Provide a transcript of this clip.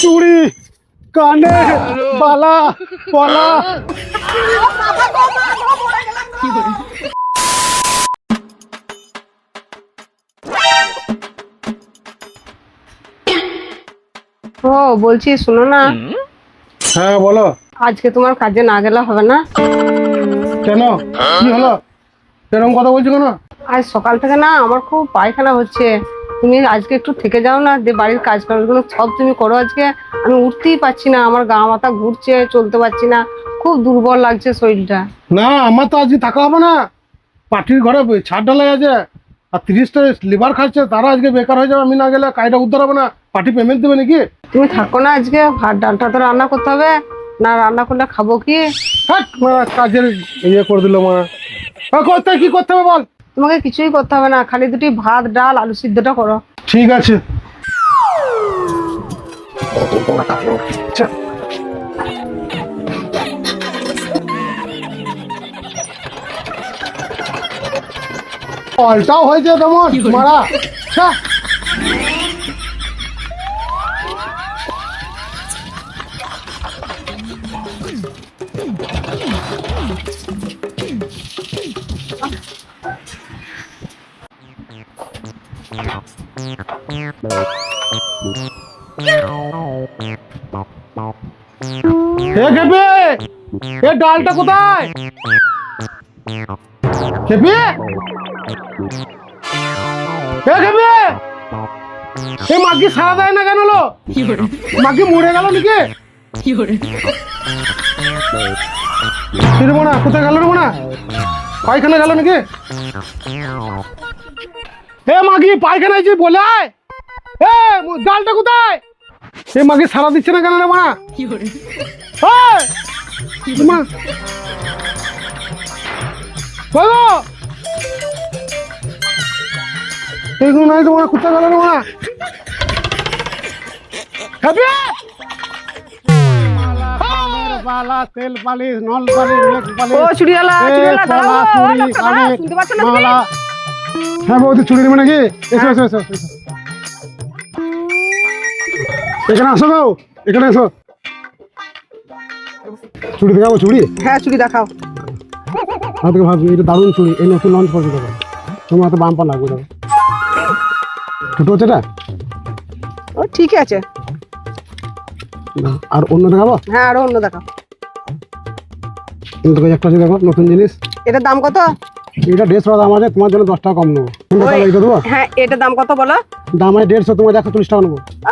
চুড়ি কানে বালা পলা। ও বলছি শোনো না। হ্যাঁ বলো। আজকে তোমার কাজে না গেলে হবে না। কেন? কি হলো? এরকম কথা বলছো কেন? আজ সকাল থেকে না আমার খুব পায়খানা হচ্ছে। তুমি আজকে একটু থেকে যাও না যে বাড়ির কাজ কাজগুলো সব তুমি করো আজকে। আমি উঠতেই পারছি না আমার গা মাথা ঘুরছে চলতে পারছি না। খুব দুর্বল লাগছে শরীরটা। না আমার তো আজকে থাকা হবে না। পার্টির ঘরে ছাদ ঢালাই আছে আর তিরিশটা লিভার খাচ্ছে তারা আজকে বেকার হয়ে যাবে আমি না গেলে কাজটা উদ্ধার হবে না। পার্টি পেমেন্ট দেবে নাকি? তুমি থাকো না আজকে ভাত ডালটা তো রান্না করতে হবে। না রান্না করলে খাব কি? হ্যাঁ কাজের ইয়ে করে দিল মা। করতে কি করতে হবে বল? তোমাকে কিছুই করতে হবে না খালি দুটি ভাত ডাল আলু সিদ্ধটা করো। ঠিক আছে। পাল্টাও ফলটাও হয়েছে তোমার মারা। ডালটা কোথায়? খেপে! মাগি সারা দেয় না কেন লো? মাগি মরে গেল নাকি? কিরে মোনা কোথায় গেল রে মোনা পায়খানা গেল নাকি? এ মাগি পায়খানায় যে বলে। এ ডালটা কোথায়? এ মাগি সারা দিচ্ছে না কেন রে মা? বলো। এগুলো নাই তোমার কোথায় গেল না খাবি? বালা তেল পালিশ নল পালিশ নেক পালিশ। ও চুড়িওয়ালা এ, চুড়িওয়ালা দাঁড়াও পলা, ও, চুড়ি, ডাক্তার, কানে, দাঁড়াও, শুনতে পাচ্ছ না তুমি? হ্যাঁ বৌদি চুড়ি নেবে নাকি? এসো এসো এসো এসো। এখানে আসো গো এখানে এসো। চুড়ি দেখাবো চুড়ি হ্যাঁ চুড়ি দেখাও। আমার থেকে ভাবছি এটা দারুণ চুড়ি এই নতুন লঞ্চ করছে দেখো তোমার হাতে বাম্পার লাগবে দেখো। ছোটো হচ্ছে এটা? ও ঠিক আছে। আর অন্য দেখাবো? হ্যাঁ আরও অন্য দেখাও। কিন্তু একটা দেখো নতুন জিনিস। এটার দাম কত? এটা দেড়শো দাম আছে তোমার জন্য দশ টাকা কম নেব। এটা হ্যাঁ দাম কত বলো? দাম আছে দেড়শো তোমার একশো চল্লিশ টাকা নেব।